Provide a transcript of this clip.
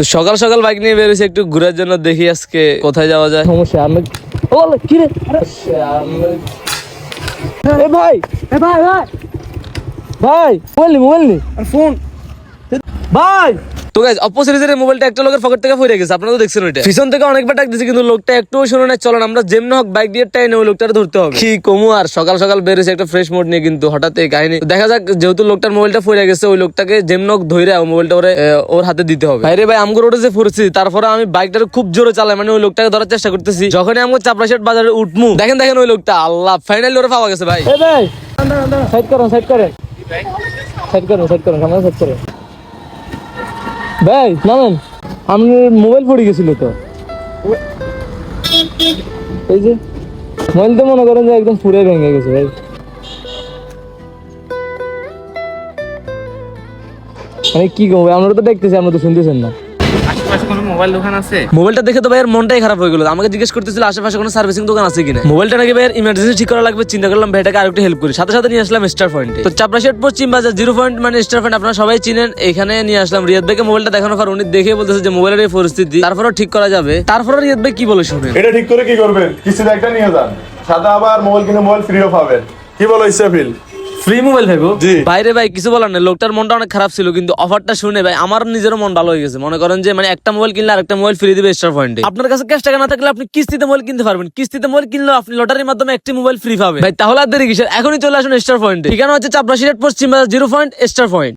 তো সকাল সকাল বাইক নিয়ে বেরোছি একটু ঘোরার জন্য দেখি আজকে কোথায় যাওয়া যায়। সমস্যা আমি ও কি রে? এ ভাই এ ভাই ভাই। ভাই মোবাইল নি মোবাইল নি। ফোন। ভাই! তো গাইজ অপো সিরিজের মোবাইলটা একটা লোকের পকেট থেকে পড়ে গেছে আপনারা তো দেখছেন ওইটা। পিছন থেকে অনেকবার ডাক দিয়েছে কিন্তু লোকটা একটুও শুনে না চলেন আমরা যেমন হোক বাইক দিয়ে টাইনে ওই লোকটার ধরতে হবে। কি কমু আর সকাল সকাল বেরোছে একটা ফ্রেশ মোড নিয়ে কিন্তু হঠাৎ এই কাহিনী। দেখা যাক যেহেতু লোকটার মোবাইলটা পড়ে গেছে ওই লোকটাকে যেমন হোক ধরে ওই মোবাইলটা ওরে ওর হাতে দিতে হবে। ভাইরে ভাই আমগো রোডে যে পড়েছি তারপরে আমি বাইকটাকে খুব জোরে চালাই মানে ওই লোকটাকে ধরার চেষ্টা করতেছি। যখনই আমগো চাপড়াশেট বাজারে উঠমু দেখেন দেখেন ওই লোকটা আল্লাহ ফাইনালি ওরে পাওয়া গেছে ভাই। ভাই সাইড করো সাইড করে সাইড করো সাইড করো সামনে সাইড করো ভাই, নামেন। আপনার মোবাইল পড়ে গেছিল তো। এই যে মোবাইল তো মনে করেন যে একদম পুরে ভেঙে গেছে ভাই। মানে কি করব আমরা তো দেখতেছি আমরা তো শুনতেছেন না। কোনো মোবাইল দোকান আছে? মোবাইলটা দেখে তো ভাইয়ের মনটাই খারাপ হয়ে গেল। আমাকে জিজ্ঞেস করতেছিল আশেপাশে কোনো সার্ভিসিং দোকান আছে কিনা? মোবাইলটা নাকি ভাইয়ের ইমার্জেন্সি ঠিক করা লাগবে চিন্তা করলাম ভাইটাকে আরেকটু হেল্প করি। সাথে সাথে নিয়ে আসলাম স্টার পয়েন্টে তো চাপড়াশেট পশ্চিম বাজার জিরো পয়েন্ট মানে স্টার পয়েন্ট আপনারা সবাই চিনেন এখানে নিয়ে আসলাম। রিয়াদ ভাইকে মোবাইলটা দেখানোর পর উনি দেখে বলতেছে যে মোবাইলের এই পরিস্থিতি তারপরেও ঠিক করা যাবে। তারপরে রিয়াদ ভাই কি বলে শুনেন? এটা ঠিক করে কি করবেন? কিস্তিতে একটা নিয়ে যান। সাথে আবার মোবাইল কিনে মোবাইল ফ্রিও পাবেন। কি বলো ইসরাফিল? ফ্রি মোবাইল ভাইবো বাইরে ভাই কিছু বলার নেই। লোকটার মনটা অনেক খারাপ ছিল কিন্তু অফারটা শুনে ভাই আমার নিজেরও মন ভালো হয়ে গেছে। মনে করেন যে মানে একটা মোবাইল কিনলে আরেকটা মোবাইল ফ্রি দিবে এক্সট্রা পয়েন্টে আপনার কাছে ক্যাশ টাকা না থাকলে আপনি কিস্তিতে মোবাইল কিনতে পারবেন। কিস্তিতে মোবাইল কিনলে আপনি লটারির মাধ্যমে একটি মোবাইল ফ্রি পাবেন। ভাই তাহলে আর দেরি কিসের? এখনই চলে আসুন স্টার পয়েন্টে ঠিকানা হচ্ছে চাপরাশি পশ্চিম বাজার জিরো পয়েন্ট স্টার পয়েন্ট